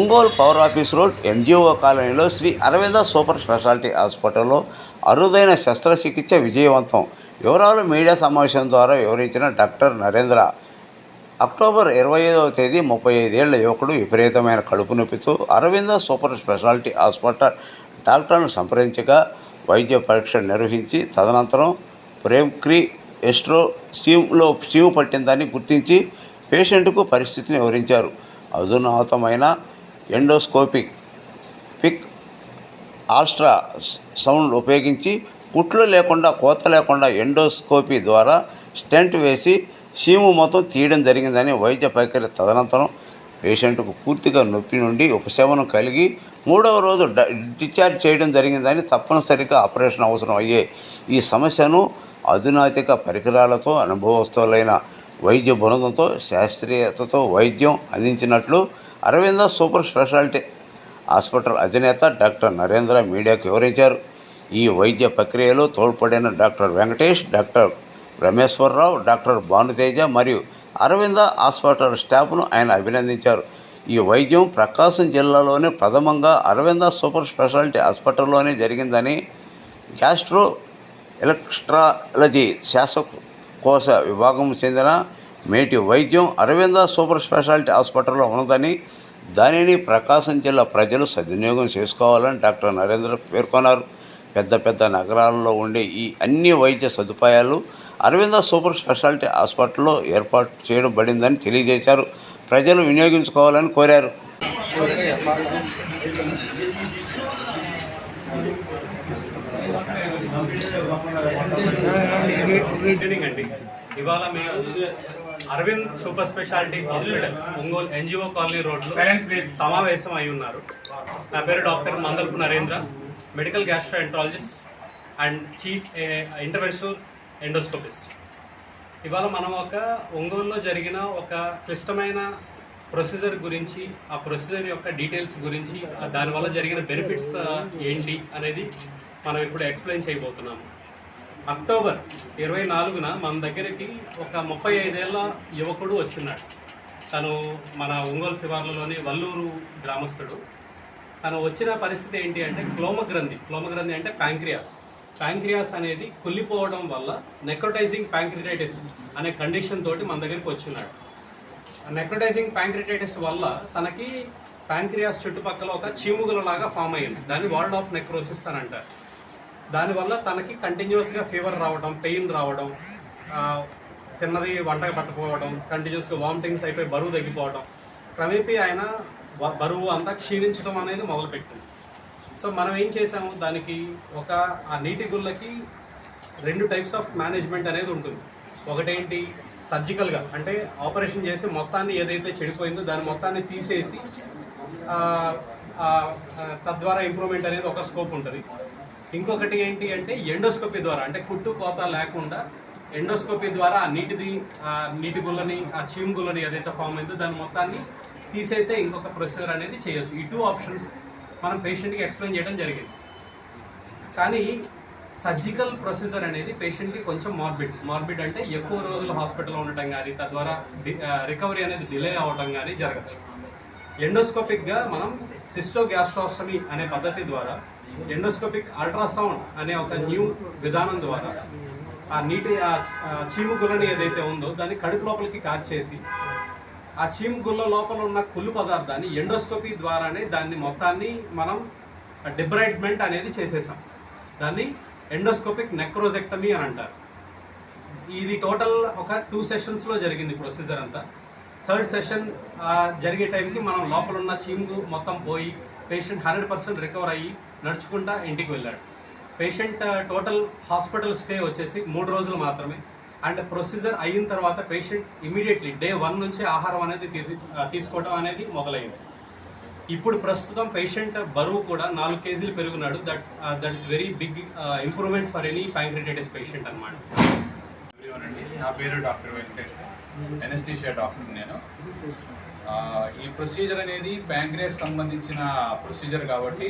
Ongole power office road NGO కాలనీలో Shri Aravinda super speciality హాస్పిటల్లో అరుదైన శస్త్రచికిత్స విజయవంతం. వివరాలు మీడియా సమావేశం ద్వారా వివరించిన డాక్టర్ నరేంద్ర. అక్టోబర్ ఇరవై ఐదవ తేదీ ముప్పై ఐదేళ్ళ యువకుడు విపరీతమైన కడుపు నొప్పితో అరవింద సూపర్ స్పెషాలిటీ హాస్పిటల్ డాక్టర్ను సంప్రదించగా వైద్య పరీక్ష నిర్వహించి తదనంతరం ప్రేమ్క్రీ ఎస్ట్రో సీమ్లో సీము పట్టిందని గుర్తించి పేషెంట్కు పరిస్థితిని వివరించారు. అధునాతమైన ఎండోస్కోపిక్ పిక్ ఆల్స్ట్రా సౌండ్ ఉపయోగించి కుట్లు లేకుండా కోత లేకుండా ఎండోస్కోపీ ద్వారా స్టెంట్ వేసి సీము మొత్తం తీయడం జరిగిందని వైద్య పైకరి తదనంతరం పేషెంట్కు పూర్తిగా నొప్పి నుండి ఉపశమనం కలిగి మూడవ రోజు డిశ్చార్జ్ చేయడం జరిగిందని తప్పనిసరిగా ఆపరేషన్ అవసరం అయ్యే ఈ సమస్యను అధునాతిక పరికరాలతో అనుభవస్తులైన వైద్య బృందంతో శాస్త్రీయతతో వైద్యం అందించినట్లు అరవింద సూపర్ స్పెషాలిటీ హాస్పిటల్ అధినేత డాక్టర్ నరేంద్ర మీడియాకు వివరించారు. ఈ వైద్య ప్రక్రియలో తోడ్పడిన doctor Venkatesh doctor Rameshwararao doctor Bhanuteja మరియు అరవింద హాస్పిటల్ స్టాఫ్ను ఆయన అభినందించారు. ఈ వైద్యం ప్రకాశం జిల్లాలోనే ప్రథమంగా అరవింద సూపర్ స్పెషాలిటీ హాస్పిటల్లోనే జరిగిందని గ్యాస్ట్రో ఎలక్ట్రాలజీ శ్వాసకోశ విభాగం చెందిన మేటి వైద్యం అరవింద సూపర్ స్పెషాలిటీ హాస్పిటల్లో ఉన్నదని దానిని ప్రకాశం జిల్లా ప్రజలు సద్వినియోగం చేసుకోవాలని డాక్టర్ నరేంద్ర పేర్కొన్నారు. పెద్ద పెద్ద నగరాల్లో ఉండే ఈ అన్ని వైద్య సదుపాయాలు అరవింద సూపర్ స్పెషాలిటీ హాస్పిటల్లో ఏర్పాటు చేయబడిందని తెలియజేశారు. ప్రజలు వినియోగించుకోవాలని కోరారు. ఇవాళ మేము Aravind super speciality hospital Ongole NGO colony రోడ్లో సమావేశం అయి ఉన్నారు. నా పేరు doctor Mandalapu Narendra medical gastroenterologist and chief interventional endoscopist. ఇవాళ మనం ఒక ఒంగోలులో జరిగిన ఒక క్లిష్టమైన ప్రొసీజర్ గురించి ఆ ప్రొసీజర్ యొక్క డీటెయిల్స్ గురించి దానివల్ల జరిగిన బెనిఫిట్స్ ఏంటి అనేది మనం ఇప్పుడు ఎక్స్ప్లెయిన్ చేయబోతున్నాము. అక్టోబర్ ఇరవై నాలుగున మన దగ్గరికి ఒక ముప్పై ఐదేళ్ళ యువకుడు వచ్చిన్నాడు తను మన ఒంగోలు శివార్లలోని వల్లూరు గ్రామస్తుడు. తను వచ్చిన పరిస్థితి ఏంటి అంటే క్లోమగ్రంథి. క్లోమగ్రంథి అంటే ప్యాంక్రియాస్. ప్యాంక్రియాస్ అనేది కుళ్ళిపోవడం వల్ల నెక్రోటైజింగ్ ప్యాంక్రిటైటిస్ అనే కండిషన్ తోటి మన దగ్గరికి వచ్చిన్నాడు నెక్రోటైజింగ్ ప్యాంక్రిటైటిస్ వల్ల తనకి ప్యాంక్రియాస్ చుట్టుపక్కల ఒక చీముగులలాగా ఫామ్ అయింది దాన్ని వార్డ్ ఆఫ్ నెక్రోసిస్ అని అంటారు. దానివల్ల తనకి కంటిన్యూస్గా ఫీవర్ రావడం పెయిన్ రావడం తిన్నది వంట పట్టుకోవడం కంటిన్యూస్గా వామిటింగ్స్ అయిపోయి బరువు తగ్గిపోవడం క్రమేపీ ఆయన బరువు అంతా క్షీణించడం అనేది మొదలుపెట్టింది. సో మనం ఏం చేసాము దానికి ఒక ఆ నీటి గుళ్ళకి రెండు టైప్స్ ఆఫ్ మేనేజ్మెంట్ అనేది ఉంటుంది. ఒకటేంటి? సర్జికల్గా అంటే ఆపరేషన్ చేసి మొత్తాన్ని ఏదైతే చెడిపోయిందో దాని మొత్తాన్ని తీసేసి తద్వారా ఇంప్రూవ్మెంట్ అనేది ఒక స్కోప్ ఉంటుంది. ఇంకొకటి ఏంటి అంటే ఎండోస్కోపీ ద్వారా అంటే కుట్టు కోత లేకుండా ఎండోస్కోపీ ద్వారా ఆ నీటిది ఆ నీటి గుళ్ళని ఆ చీమ్ గుళ్ళని ఏదైతే ఫామ్ అయిందో దాని మొత్తాన్ని తీసేసే ఇంకొక ప్రొసీజర్ అనేది చేయొచ్చు. ఈ టూ ఆప్షన్స్ మనం పేషెంట్కి ఎక్స్ప్లెయిన్ చేయడం జరిగింది. కానీ సర్జికల్ ప్రొసీజర్ అనేది పేషెంట్కి కొంచెం మార్బిడ్. మార్బిడ్ అంటే ఎక్కువ రోజులు హాస్పిటల్లో ఉండటం కానీ తద్వారా రికవరీ అనేది డిలే అవ్వడం కానీ జరగచ్చు. ఎండోస్కోపిక్గా మనం సిస్టోగ్యాస్ట్రాస్టమీ అనే పద్ధతి ద్వారా ఎండోస్కోపిక్ అల్ట్రాసౌండ్ అనే ఒక న్యూ విధానం ద్వారా ఆ నీటి ఆ చీము గుల్లని ఏదైతే ఉందో దాన్ని కడుపు లోపలికి కార్చేసి ఆ చీము గుల్ల లోపల ఉన్న కుళ్ళు పదార్థాన్ని ఎండోస్కోపీ ద్వారానే దాన్ని మొత్తాన్ని మనం డిబ్రైడ్మెంట్ అనేది చేసేసాం. దాన్ని ఎండోస్కోపిక్ నెక్రోజెక్టమీ అని అంటారు. ఇది టోటల్ ఒక టూ సెషన్స్లో జరిగింది ప్రొసీజర్ అంతా. థర్డ్ సెషన్ జరిగే టైంకి మనం లోపల ఉన్న చీము మొత్తం పోయి పేషెంట్ హండ్రెడ్ పర్సెంట్ రికవర్ అయ్యి నడుచుకుంటా ఇంటికి వెళ్ళాడు. పేషెంట్ టోటల్ హాస్పిటల్ స్టే వచ్చేసి మూడు రోజులు మాత్రమే. అండ్ ప్రొసీజర్ అయిన తర్వాత పేషెంట్ ఇమీడియట్లీ డే వన్ నుంచి ఆహారం అనేది తీసుకోవడం అనేది మొదలైంది. ఇప్పుడు ప్రస్తుతం పేషెంట్ బరువు కూడా నాలుగు కేజీలు పెరుగున్నాడు. That that is very big improvement for any pancreatitis patient అనమాట అండి. నా పేరు డాక్టర్ వెంకటేష్. ఎనస్టీషియా డాక్టర్ నేను. ఈ ప్రొసీజర్ అనేది ప్యాంక్రియాస్ సంబంధించిన ప్రొసీజర్ కాబట్టి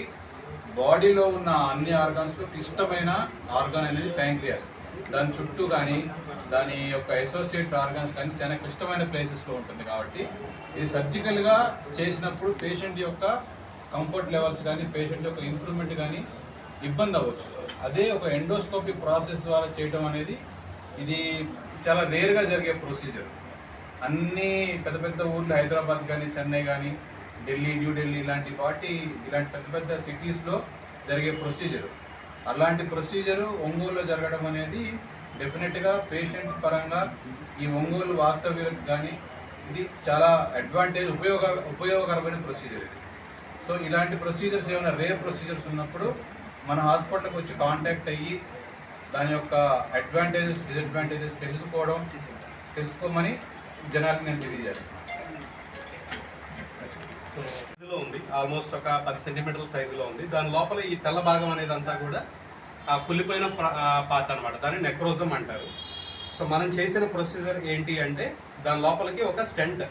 బాడీలో ఉన్న అన్ని ఆర్గాన్స్లో క్లిష్టమైన ఆర్గాన్ అనేది ప్యాంక్రియాస్. దాని చుట్టూ కానీ దాని యొక్క అసోసియేట్ ఆర్గాన్స్ కానీ చాలా క్లిష్టమైన ప్లేసెస్లో ఉంటుంది కాబట్టి ఇది సర్జికల్గా చేసినప్పుడు పేషెంట్ యొక్క కంఫర్ట్ లెవెల్స్ కానీ పేషెంట్ యొక్క ఇంప్రూవ్మెంట్ కానీ ఇబ్బంది అవ్వచ్చు. అదే ఒక ఎండోస్కోపీ ప్రాసెస్ ద్వారా చేయడం అనేది ఇది చాలా రేర్గా జరిగే ప్రొసీజర్ అన్ని పెద్ద పెద్ద ఊర్లు హైదరాబాద్ కానీ చెన్నై కానీ ఢిల్లీ న్యూఢిల్లీ ఇలాంటి వాటి ఇలాంటి పెద్ద పెద్ద సిటీస్లో జరిగే ప్రొసీజర్ అలాంటి ప్రొసీజరు ఒంగోలులో జరగడం అనేది డెఫినెట్గా పేషెంట్ పరంగా ఈ ఒంగోలు వాస్తవ్యులకు కానీ ఇది చాలా అడ్వాంటేజ్ ఉపయోగ ఉపయోగకరమైన ప్రొసీజర్ ఇది. సో ఇలాంటి ప్రొసీజర్స్ ఏమైనా రేర్ ప్రొసీజర్స్ ఉన్నప్పుడు మన హాస్పిటల్కి వచ్చి కాంటాక్ట్ అయ్యి దాని యొక్క అడ్వాంటేజెస్ డిసడ్వాంటేజెస్ తెలుసుకోవడం తెలుసుకోమని జనాలకు నేను తెలియజేస్తున్నాను. సో సైజులో ఉంది. ఆల్మోస్ట్ ఒక పది సెంటీమీటర్ల సైజులో ఉంది. దాని లోపల ఈ తెల్ల భాగం అనేది అంతా కూడా ఆ కుళ్ళిపోయిన పార్ట్ అనమాట దాన్ని నెక్రోజం అంటారు. సో మనం చేసిన ప్రొసీజర్ ఏంటి అంటే దాని లోపలికి ఒక స్టెంట్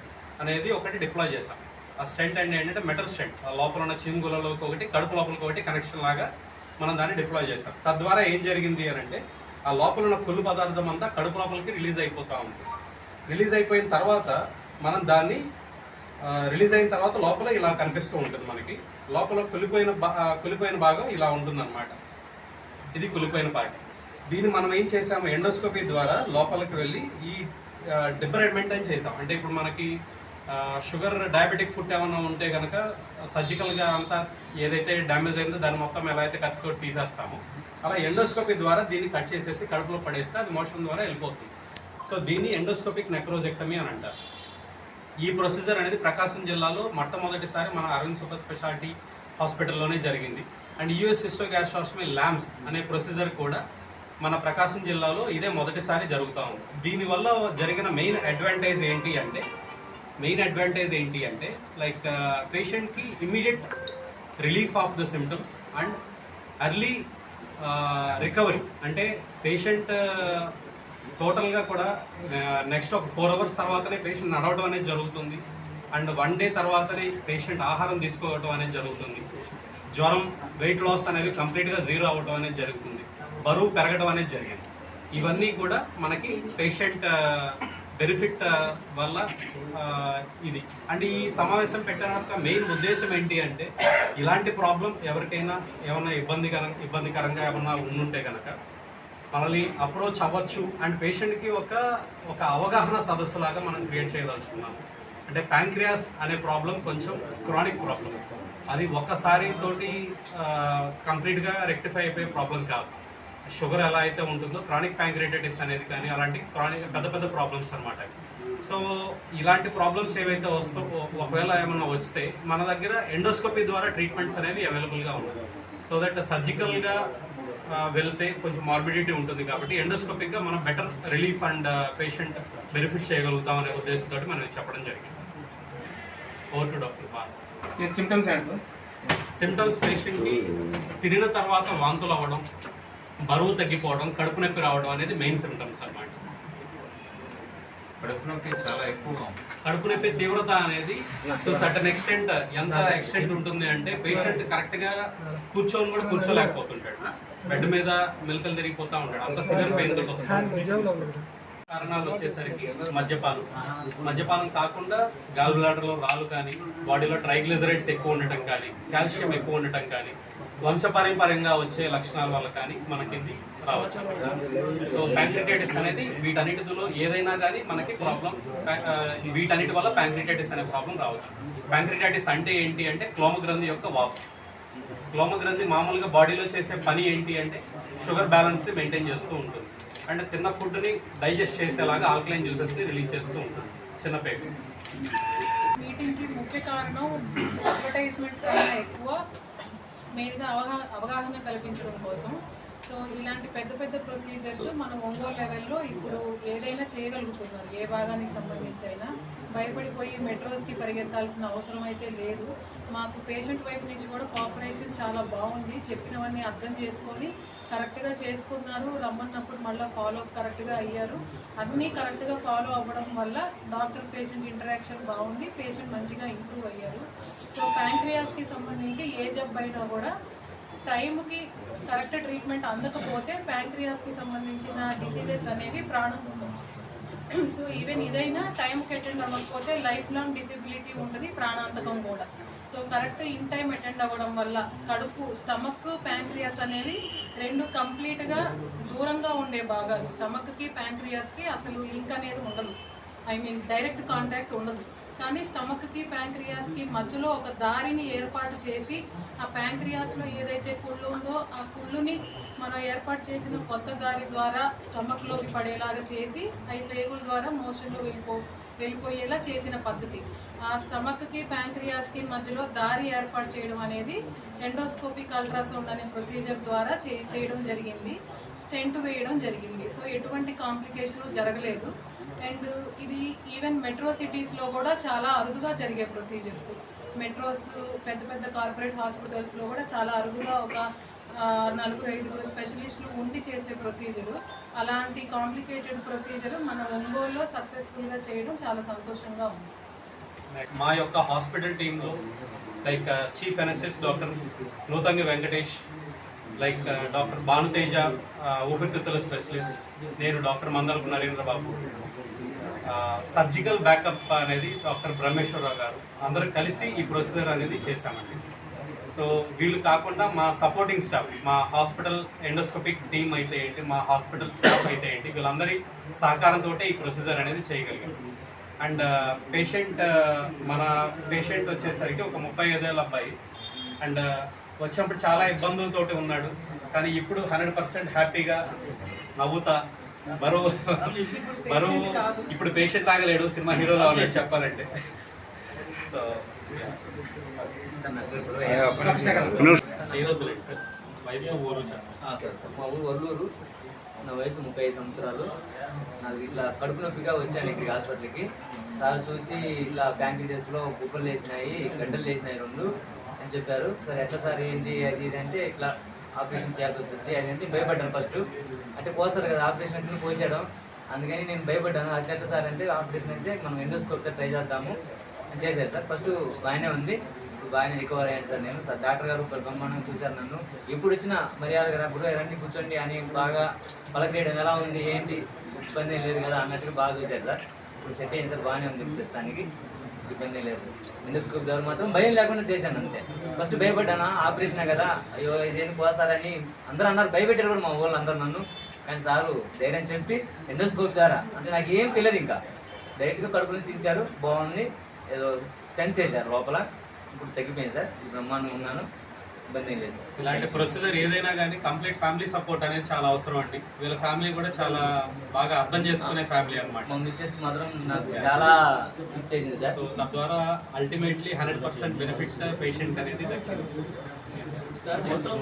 అనేది ఒకటి డిప్లాయ్ చేసాం ఆ స్టెంట్ అంటే ఏంటంటే మెటల్ స్టెంట్ ఆ లోపల ఉన్న చీముగులలోకి ఒకటి కడుపు లోపలికి ఒకటి కనెక్షన్ లాగా మనం దాన్ని డిప్లాయ్ చేసాం తద్వారా ఏం జరిగింది అని అంటే ఆ లోపల ఉన్న కుళ్ళు పదార్థం అంతా కడుపు లోపలికి రిలీజ్ అయిపోతూ ఉంది. రిలీజ్ అయిపోయిన తర్వాత మనం దాన్ని రిలీజ్ అయిన తర్వాత లోపల ఇలా కనిపిస్తూ ఉంటుంది మనకి. లోపల కులిపోయిన భా- కులిపోయిన భాగం ఇలా ఉంటుందన్నమాట. ఇది కులిపోయిన పార్ట్ దీన్ని మనం ఏం చేసాము? ఎండోస్కోపీ ద్వారా లోపలికి వెళ్ళి ఈ డిబరైడ్మెంట్ అని చేసాం. అంటే ఇప్పుడు మనకి షుగర్ డయాబెటిక్ ఫుడ్ ఏమైనా ఉంటే కనుక సర్జికల్గా అంతా ఏదైతే డ్యామేజ్ అయిందో దాన్ని మొత్తం ఎలా అయితే కత్తితో తీసేస్తామో అలా ఎండోస్కోపీ ద్వారా దీన్ని కట్ చేసేసి కడుపులో పడేస్తే అది మోషన్ ద్వారా వెళ్ళిపోతుంది. సో దీన్ని ఎండోస్కోపిక్ నెక్రోజెక్టమీ అని అంటారు. ఈ ప్రొసీజర్ అనేది ప్రకాశం జిల్లాలో మొట్టమొదటిసారి మన అరవింద్ సూపర్ స్పెషాలిటీ హాస్పిటల్లోనే జరిగింది. And US cysto gastrostomy LAMS అనే ప్రొసీజర్ కూడా మన ప్రకాశం జిల్లాలో ఇదే మొదటిసారి జరుగుతూ ఉంది. దీనివల్ల జరిగిన మెయిన్ అడ్వాంటేజ్ ఏంటి అంటే మెయిన్ అడ్వాంటేజ్ ఏంటి అంటే లైక్ పేషెంట్కి immediate relief of the symptoms and early recovery అంటే పేషెంట్ టోటల్గా కూడా నెక్స్ట్ ఒక ఫోర్ అవర్స్ తర్వాతనే పేషెంట్ నడవడం అనేది జరుగుతుంది. అండ్ వన్ డే తర్వాతనే పేషెంట్ ఆహారం తీసుకోవడం అనేది జరుగుతుంది. జ్వరం వెయిట్ లాస్ అనేది కంప్లీట్గా జీరో అవ్వడం అనేది జరుగుతుంది. బరువు పెరగడం అనేది జరిగింది. ఇవన్నీ కూడా మనకి పేషెంట్ బెనిఫిట్స్ వల్ల ఇది. అండ్ ఈ సమావేశం పెట్టడం యొక్క మెయిన్ ఉద్దేశం ఏంటి అంటే ఇలాంటి ప్రాబ్లం ఎవరికైనా ఏమైనా ఇబ్బందికర ఇబ్బందికరంగా ఏమన్నా ఉండుంటే కనుక మనల్ని అప్రోచ్ అవ్వచ్చు అండ్ పేషెంట్కి ఒక ఒక అవగాహన సదస్సు లాగా మనం క్రియేట్ చేయదలుచుకున్నాము అంటే ప్యాంక్రియాస్ అనే ప్రాబ్లం కొంచెం క్రానిక్ ప్రాబ్లం అది ఒక్కసారి తోటి కంప్లీట్గా రెక్టిఫై అయిపోయే ప్రాబ్లం కాదు. షుగర్ ఎలా అయితే ఉంటుందో క్రానిక్ ప్యాంక్రియాటైటిస్ అనేది కానీ అలాంటి క్రానిక్ పెద్ద పెద్ద ప్రాబ్లమ్స్ అనమాట సో ఇలాంటి ప్రాబ్లమ్స్ ఏవైతే వస్తో ఒకవేళ ఏమైనా వస్తే మన దగ్గర ఎండోస్కోపీ ద్వారా ట్రీట్మెంట్స్ అనేవి అవైలబుల్గా ఉన్నాయి. సో దట్ సర్జికల్గా వెళ్తే కొంచెం మార్బిడిటీ ఉంటుంది కాబట్టి ఎండోస్కోపిక్గా మనం better relief and patient benefit చేయగలుగుతాం అనే ఉద్దేశంతో మనం చెప్పడం జరిగింది. Over to doctor Bal symptoms ఏంటి సార్? సిమ్టమ్స్ పేషెంట్కి తినిన తర్వాత వాంతులు అవ్వడం బరువు తగ్గిపోవడం కడుపు నొప్పి రావడం అనేది మెయిన్ సిమ్టమ్స్ అన్నమాట. కడుపు నొప్పి చాలా ఎక్కువగా కడుపు నొప్పి తీవ్రత అనేది టు సర్టన్ ఎక్స్టెంట్ ఎంత ఎక్స్టెంట్ ఉంటుంది అంటే పేషెంట్ కరెక్ట్గా కూర్చొని కూడా కూర్చోలేకపోతుంటాడు. బెడ్ మీద మెలకలు తిరిగిపోతా ఉంటాడు. అంత సివియర్ పెయిన్ తోటి వస్తుంది కారణాలు వచ్చేసరికి మద్యపానం మద్యపానం కాకుండా గాల్ బ్లాడర్లో రాళ్ళు కానీ బాడీలో ట్రైగ్లిజరైడ్స్ ఎక్కువ ఉండటం కానీ కాల్షియం ఎక్కువ ఉండటం కానీ వంశపారంపర్యంగా వచ్చే లక్షణాల వల్ల కానీ మనకి రావచ్చు. సో ప్యాంక్రిటైటిస్ అనేది వీటన్నిటిలో ఏదైనా కానీ మనకి ప్రాబ్లం వీటన్నిటి వల్ల ప్యాంక్రిటైటిస్ అనే ప్రాబ్లం రావచ్చు. ప్యాంక్రిటైటిస్ అంటే ఏంటి అంటే క్లోమగ్రంథి యొక్క వాపు. క్లోమగ్రంథి మామూలుగా బాడీలో చేసే పని ఏంటి అంటే షుగర్ బ్యాలెన్స్ని మెయింటైన్ చేస్తూ ఉంటుంది. అంటే తిన్న ఫుడ్ని డైజెస్ట్ చేసేలాగా ఆల్కలైన్ జ్యూసెస్ని రిలీజ్ చేస్తూ ఉంటుంది చిన్న పేరు మీటింగ్కి ముఖ్య కారణం అడ్వర్టైజ్మెంట్ కన్నా ఎక్కువ మెయిన్గా అవగాహన అవగాహన కల్పించడం కోసం సో ఇలాంటి పెద్ద పెద్ద ప్రొసీజర్స్ మనం ఒంగోలు లెవెల్లో ఇప్పుడు ఏదైనా చేయగలుగుతున్నారు. ఏ భాగానికి సంబంధించి అయినా భయపడిపోయి మెట్రోస్కి పరిగెత్తాల్సిన అవసరం అయితే లేదు. మాకు పేషెంట్ వైపు నుంచి కూడా కోఆపరేషన్ చాలా బాగుంది. చెప్పినవన్నీ అర్థం చేసుకొని కరెక్ట్గా చేసుకున్నారు. రమ్మన్నప్పుడు మళ్ళీ ఫాలో అప్ కరెక్ట్గా అయ్యారు. అన్నీ కరెక్ట్గా ఫాలో అవ్వడం వల్ల డాక్టర్ పేషెంట్ ఇంటరాక్షన్ బాగుంది. పేషెంట్ మంచిగా ఇంప్రూవ్ అయ్యారు. సో ప్యాంక్రియాస్కి సంబంధించి ఏ జబ్బు అయినా కూడా టైంకి కరెక్ట్ ట్రీట్మెంట్ అందకపోతే ప్యాంక్రియాస్కి సంబంధించిన డిసీజెస్ అనేవి ప్రాణాంతకం. సో ఈవెన్ ఇదైనా టైంకి అటెండ్ అవ్వకపోతే లైఫ్ లాంగ్ డిసెబిలిటీ ఉంటుంది ప్రాణాంతకం కూడా. So correct in time attend అవ్వడం వల్ల కడుపు స్టమక్ ప్యాంక్రియాస్ అనేవి రెండు కంప్లీట్గా దూరంగా ఉండే భాగాలు. స్టమక్కి ప్యాంక్రియాస్కి అసలు లింక్ అనేది ఉండదు. ఐ మీన్ డైరెక్ట్ కాంటాక్ట్ ఉండదు. కానీ స్టమక్కి ప్యాంక్రియాస్కి మధ్యలో ఒక దారిని ఏర్పాటు చేసి ఆ ప్యాంక్రియాస్లో ఏదైతే కుళ్ళు ఉందో ఆ కుళ్ళుని మనం ఏర్పాటు చేసిన కొత్త దారి ద్వారా స్టమక్లోకి పడేలాగా చేసి అవి పేగుల ద్వారా మోషన్లో వెళ్ళిపో వెళ్ళిపోయేలా చేసిన పద్ధతి. ఆ స్టమక్కి ప్యాంక్రియాస్కి మధ్యలో దారి ఏర్పాటు చేయడం అనేది ఎండోస్కోపిక్ అల్ట్రాసౌండ్ అనే ప్రొసీజర్ ద్వారా చే చేయడం జరిగింది. స్టెంట్ వేయడం జరిగింది. సో ఎటువంటి కాంప్లికేషను జరగలేదు. అండ్ ఇది ఈవెన్ మెట్రో సిటీస్లో కూడా చాలా అరుదుగా జరిగే ప్రొసీజర్స్. మెట్రోస్ పెద్ద పెద్ద కార్పొరేట్ హాస్పిటల్స్లో కూడా చాలా అరుదుగా ఒక నలుగురు ఐదుగురు స్పెషలిస్టులు ఉండి చేసే ప్రొసీజరు. అలాంటి కాంప్లికేటెడ్ ప్రొసీజర్ మన ఒంగోలులో సక్సెస్ఫుల్గా చేయడం చాలా సంతోషంగా ఉంది. మా యొక్క హాస్పిటల్ టీంలో like chief NSS doctor Nuthangi Venkatesh like uh, doctor Bhanuteja uh, ఊపిరితిత్తుల స్పెషలిస్ట్. నేను doctor Mandalapu Narendra Babu surgical uh, backup అనేది డాక్టర్ బ్రహ్మేశ్వరరావు గారు. అందరూ కలిసి ఈ ప్రొసీజర్ అనేది చేశామండి. సో వీళ్ళు కాకుండా మా సపోర్టింగ్ స్టాఫ్ మా హాస్పిటల్ ఎండోస్కోపిక్ టీమ్ అయితే ఏంటి మా హాస్పిటల్ స్టాఫ్ అయితే ఏంటి వీళ్ళందరి సహకారంతో ఈ ప్రొసీజర్ అనేది చేయగలిగాం. అండ్ పేషెంట్ మన పేషెంట్ వచ్చేసరికి ఒక ముప్పై ఐదేళ్ళ అబ్బాయి. అండ్ వచ్చినప్పుడు చాలా ఇబ్బందులతోటి ఉన్నాడు. కానీ ఇప్పుడు హండ్రెడ్ పర్సెంట్ హ్యాపీగా నవ్వుతా. బరువు బరువు ఇప్పుడు పేషెంట్ లాగలేడు సినిమా హీరోలా ఉన్నాడు చెప్పాలంటే. సో ఏరొద్దులేండి సార్ వయసు ఊరు చెప్పండి ఆ, సార్ మా ఊరు వల్లూరు. నా వయసు ముప్పై ఐదు సంవత్సరాలు. నాకు ఇట్లా కడుపు నొప్పిగా వచ్చాను ఇక్కడికి హాస్పిటల్కి. సార్ చూసి ఇట్లా ప్యాంక్రియాస్లో కుప్పలు లేచినాయి గడ్డలు లేచినాయి రెండు. అని చెప్పారు. సార్ ఎట్లా సార్? ఏంటి? అది ఇది అంటే ఇట్లా ఆపరేషన్ చేయాల్సి వచ్చింది. అది అంటే భయపడ్డాను ఫస్ట్. అంటే పోస్తారు కదా ఆపరేషన్ అంటే పోసేయడం. అందుకని నేను భయపడ్డాను. అట్లా ఎట్లా సార్? అంటే ఆపరేషన్ అంటే మనం ఎండోస్కోప్తో ట్రై చేద్దాము అని చేశారు సార్. ఫస్ట్ బాగానే ఉంది. బాగానే రికవర్ అయ్యాను సార్ నేను. సార్ డాక్టర్ గారు బ్రహ్మాండం చూశారు నన్ను. ఎప్పుడు వచ్చినా మర్యాదగా రా గురువు రండి కూర్చోండి అని బాగా పలకరేయడం. ఎలా ఉంది? ఏంటి? ఇబ్బంది లేదు కదా అన్నట్టుగా బాగా చూశారు సార్. ఇప్పుడు సెట్ అయింది సార్ బాగానే ఉంది ప్రస్తుతానికి. ఇబ్బంది లేదు. ఎండోస్కోప్ ద్వారా మాత్రం భయం లేకుండా చేశాను అంతే. ఫస్ట్ భయపడ్డానా? ఆపరేషనే కదా? అయ్యో ఇదేందుకు వస్తారని అందరూ అన్నారు. భయపెట్టారు కూడా మా వాళ్ళు అందరూ నన్ను. కానీ సారు ధైర్యం చెప్పి ఎండోస్కోప్ ద్వారా అంటే నాకు ఏం తెలియదు ఇంకా. డైరెక్ట్గా కడుపులో తీర్చారు బాగుంది. ఏదో స్టెంట్ చేశారు లోపల. ఇప్పుడు తగ్గిపోయింది సార్. బ్రహ్మాండంగా ఉన్నాను. ఇబ్బంది ఏం లేదు సార్ ఇలాంటి ప్రొసీజర్ ఏదైనా కానీ కంప్లీట్ ఫ్యామిలీ సపోర్ట్ అనేది చాలా అవసరం అండి. వీళ్ళ ఫ్యామిలీ కూడా చాలా బాగా అర్థం చేసుకునే ఫ్యామిలీ అన్నమాట. మా మిస్సెస్ మాత్రం నాకు చాలా హెల్ప్ చేసింది సార్ సో తద్వారా ultimately hundred percent benefit patient అనేది దక్కింది. సార్ మొత్తం